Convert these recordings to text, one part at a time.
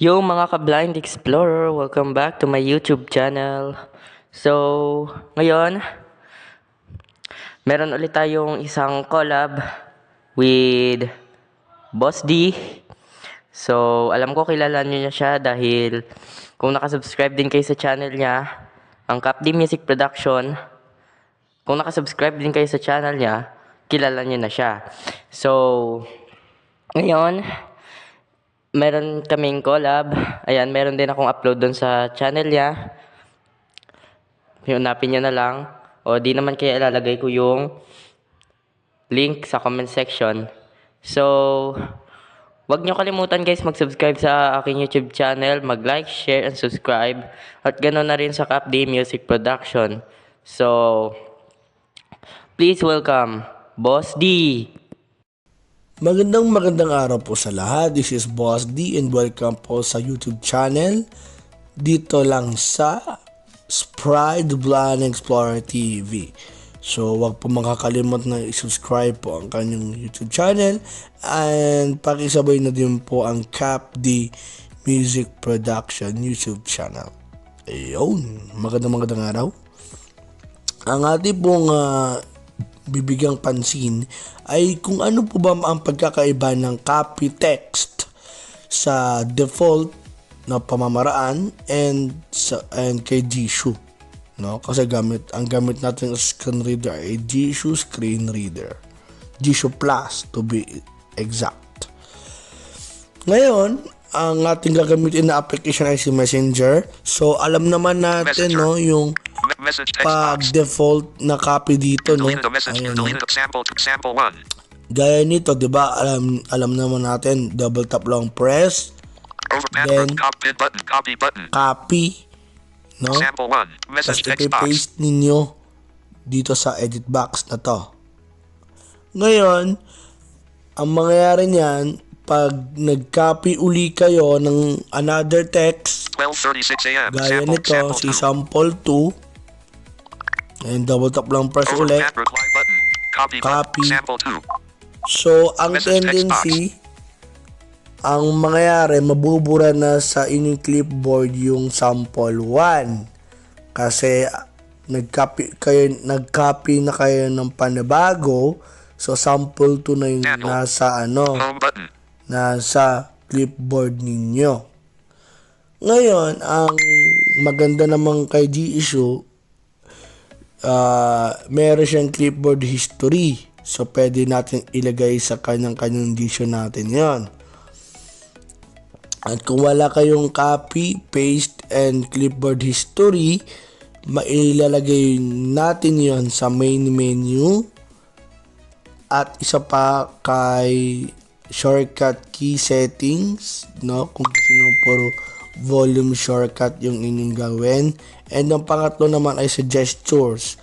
Yo mga ka-blind explorer, welcome back to my YouTube channel. So, ngayon, meron ulit tayong isang collab with Boss D. So, alam ko kilala niyo niya siya dahil kung nakasubscribe din kayo sa channel niya, ang Cap D Music Production, kung nakasubscribe din kayo sa channel niya, kilala niyo na siya. So, ngayon, meron kaming collab. Ayan, meron din akong upload doon sa channel niya. Hinapin nyo na lang. O di naman kaya ilalagay ko yung link sa comment section. So, wag nyo kalimutan guys mag-subscribe sa aking YouTube channel, mag-like, share, and subscribe. At ganoon na rin sa Cap D Music Production. So, please welcome Boss D. Magandang magandang araw po sa lahat. This is Boss D and welcome po sa YouTube channel. Dito lang sa Sprite Blind Explorer TV. So, wag po makakalimot na i-subscribe po ang kanyang YouTube channel and pakisabay na din po ang Cap D Music Production YouTube channel. Ayun, magandang magandang araw. Ang ating pong ah, bibigyang pansin ay kung ano po ba ang pagkakaiba ng copy text sa default na pamamaraan and sa and kay Jisoo no? Kasi gamit ang gamit natin sa screen reader ay Jisoo screen reader. Jisoo Plus to be exact. Ngayon ang ating gagamitin na application ay si Messenger. So alam naman natin Messenger. no yung Message text pag box. default na copy dito no Delete the message. Ayan, no? Delete the sample. Sample one. Gaya nito, 'di ba? Alam alam naman natin, double tap lang press, Then-. Copy button. Copy button. copy, no? Sample one. Tapos Message text box. ipi-paste ninyo dito sa edit box na to. Ngayon, ang mangyayari niyan, pag nag-copy uli kayo ng another text, 12:36 a.m. gaya Sample. nito, Sample si sample 2, and double tap lang press Over ulit. Copy. Copy. So, ang Message tendency, ang mangyayari, mabubura na sa inyong clipboard yung sample 1. Kasi, nag-copy kayo, nag-copy na kayo ng panibago. So, sample 2 na yung nasa, ano, nasa clipboard ninyo. Ngayon, ang maganda naman kay G-Issue, ah meron siyang clipboard history. So, pwede natin ilagay sa kanyang-kanyang issue natin yon. At kung wala kayong copy, paste, and clipboard history, mailalagay natin yon sa main menu at isa pa kay shortcut key settings, no? Kung nyo puro volume shortcut yung inyong gawin. And ang pangatlo naman ay sa gestures.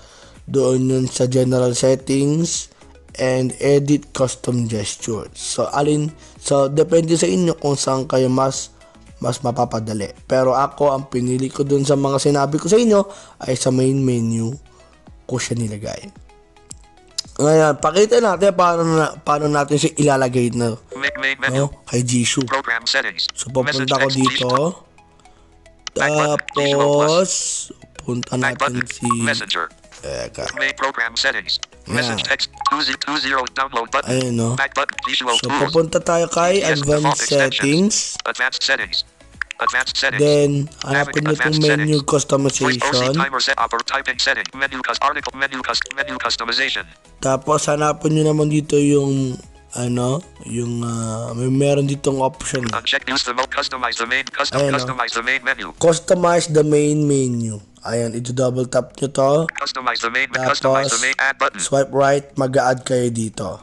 Doon yun sa general settings and edit custom gestures. So, alin, so, depende sa inyo kung saan kayo mas mas mapapadali. Pero ako, ang pinili ko dun sa mga sinabi ko sa inyo ay sa main menu ko siya nilagay. Ngayon, pakita natin paano, na, paano natin siya ilalagay na no, kay Jisoo. Settings. So, pupunta ko dito. Tapos, punta natin si... Settings. Message text. 2020 download button. Ayun, no? Back button. Visual So, tools. pupunta tayo kay Advanced. Settings. Advanced settings. Advanced settings. Then, hanapin nyo itong menu customization. Menu article menu customization. Tapos, hanapin nyo naman dito yung ano, yung ah, may meron ditong option. Uncheck use the mode customize the main custom Ayan, oh. customize the main menu. Customize the main menu. Ayan, ito double tap nyo to. Customize the main Tapos, customize the main add button. swipe right, mag-add kayo dito.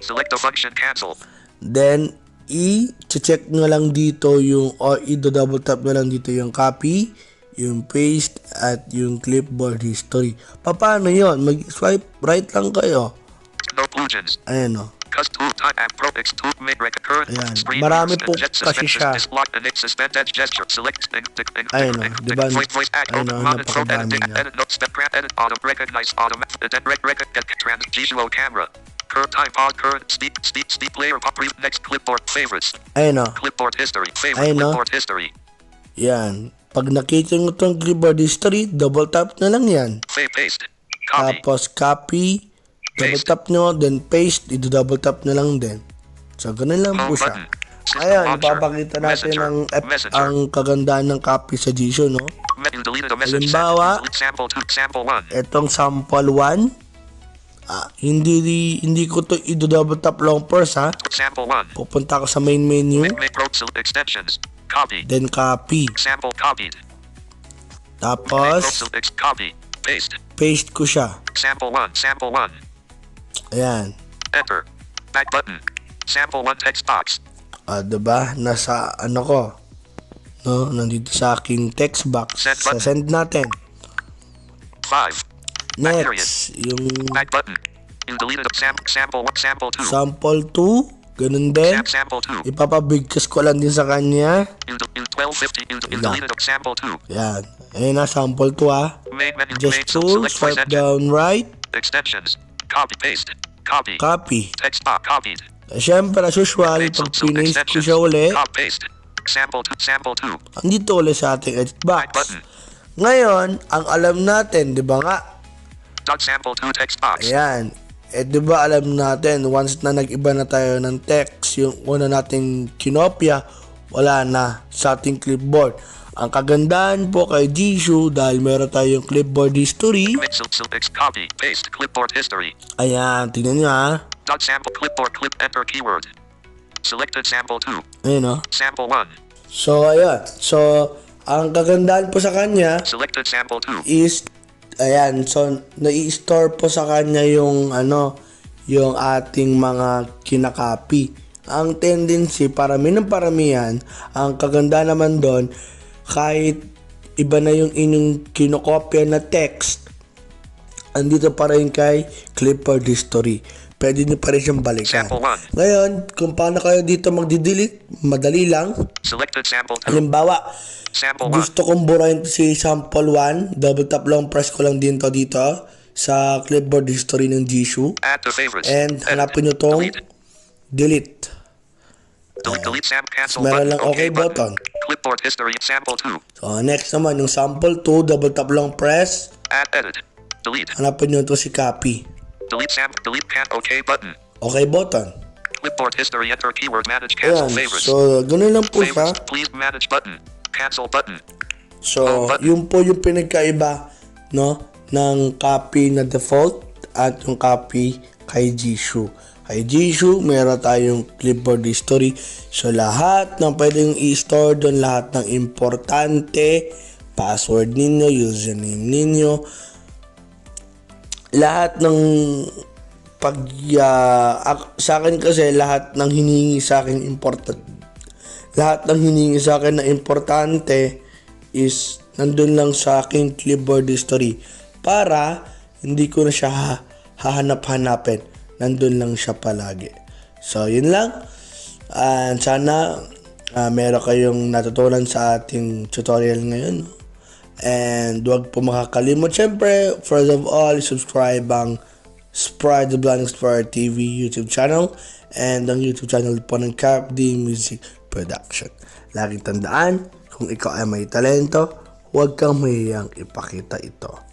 Select the function cancel. Then, i-check nyo lang dito yung, or i-double tap nyo lang dito yung copy, yung paste, at yung clipboard history. Paano yon Mag-swipe right lang kayo. No plugins. Ayan o. Ayan. Marami po kasi siya. Ayun o, di ba? Ayun o, napakadami niya. Current iPod, current speed, speed, speed player, pop next clipboard favorites. Ayun o. Clipboard history, favorite clipboard history. Yan. Pag nakita mo itong keyboard history, double tap na lang yan. Tapos copy. Double Paste. tap nyo, then paste, ito double tap na lang din. So, ganun lang po Home siya. button. System Ayan, launcher. papakita natin Messenger. ang, Messenger. ang kagandaan ng copy sa Jisoo, no? Halimbawa- Delete sample 2. Sample 1. Etong sample 1, ah, hindi hindi ko to i-double tap long press ha. Sample 1. Pupunta ako sa main menu, extensions. Copy. then copy. Sample copied. Tapos, copy. Paste. paste ko siya. Sample 1. Sample 1. Ayan. Enter. Back button. Sample 1 text box. Ah, 'di ba? Nasa ano ko. No, nandito sa aking text box. Send Sa send natin. 5. Next, yung Back button. You deleted sam- sample 1. Sample 2. sample 2, ganun din. Sam- sample 2. Ipapabigkas ko lang din sa kanya. De- you 1250. You, de- you Yeah. deleted sample 2. Yan. Ayun na, sample 2 ah. Main menu. main Just select voice swipe down right, Extensions. Copy paste. Copy. copy. Text box copied. Siyempre, as usual, pag pinis ko siya uli, Copy paste. Sample 2. Sample 2. andito uli sa ating edit box. button. Ngayon, ang alam natin, di ba nga, Dot sample 2 text box. Ayan. Eh, di ba alam natin, once na nag-iba na tayo ng text, yung una nating kinopya, wala na sa ating clipboard. Ang kagandahan po kay Jisoo, dahil meron tayong clipboard history, Mix of select copy paste clipboard history. ayan, tingnan nyo ha. Dot sample clipboard clip enter keyword. Selected sample 2. Ayan o. Sample 1. So, ayan. So, ang kagandahan po sa kanya Selected sample 2. is, ayan, so, nai-store po sa kanya yung, ano, yung ating mga kinakopy. Ang tendency, parami ng paramihan, ang kaganda naman doon, kahit iba na yung inyong kinokopya na text, andito pa rin kay Clipboard History. Pwede nyo pa rin siyang balikan. Sample 1. Ngayon, kung paano kayo dito magdi-delete, madali lang. Selected sample 2. Halimbawa, Sample 1. gusto kong burahin si sample 1, double tap long press ko lang din to dito sa clipboard history ng Jisoo. Add to favorites. And hanapin nyo tong Delete. delete. Delete, delete sam cancel meron lang okay button. Clipboard history sample 2. So next naman, yung sample 2, double tap long press, Add edit. Delete. hanapin nyo to si copy. Delete sam delete can okay button. Okay button. Clipboard history enter keyword manage cancel Ayan, favorites. so ganun lang po siya. please manage button. Cancel button. So, button. yun po yung pinagkaiba, no, ng copy na default at yung copy kay Jisoo. Kay Jisoo, meron tayong clipboard history. So, lahat ng pwedeng i-store doon, lahat ng importante, password ninyo, username ninyo, lahat ng pag ak- sa akin kasi lahat ng hinihingi sa akin important lahat ng hinihingi sa akin na importante is nandun lang sa aking clipboard history para hindi ko na siya ha- hahanap-hanapin nandun lang siya palagi so yun lang and sana ah, meron kayong natutunan sa ating tutorial ngayon? And huwag po makakalimot. Siyempre, first of all, subscribe ang Sprite the Blind Explorer TV YouTube channel and ang YouTube channel po ng Cap D Music Production. Laging tandaan, kung ikaw ay may talento, huwag kang mahiyang ipakita ito.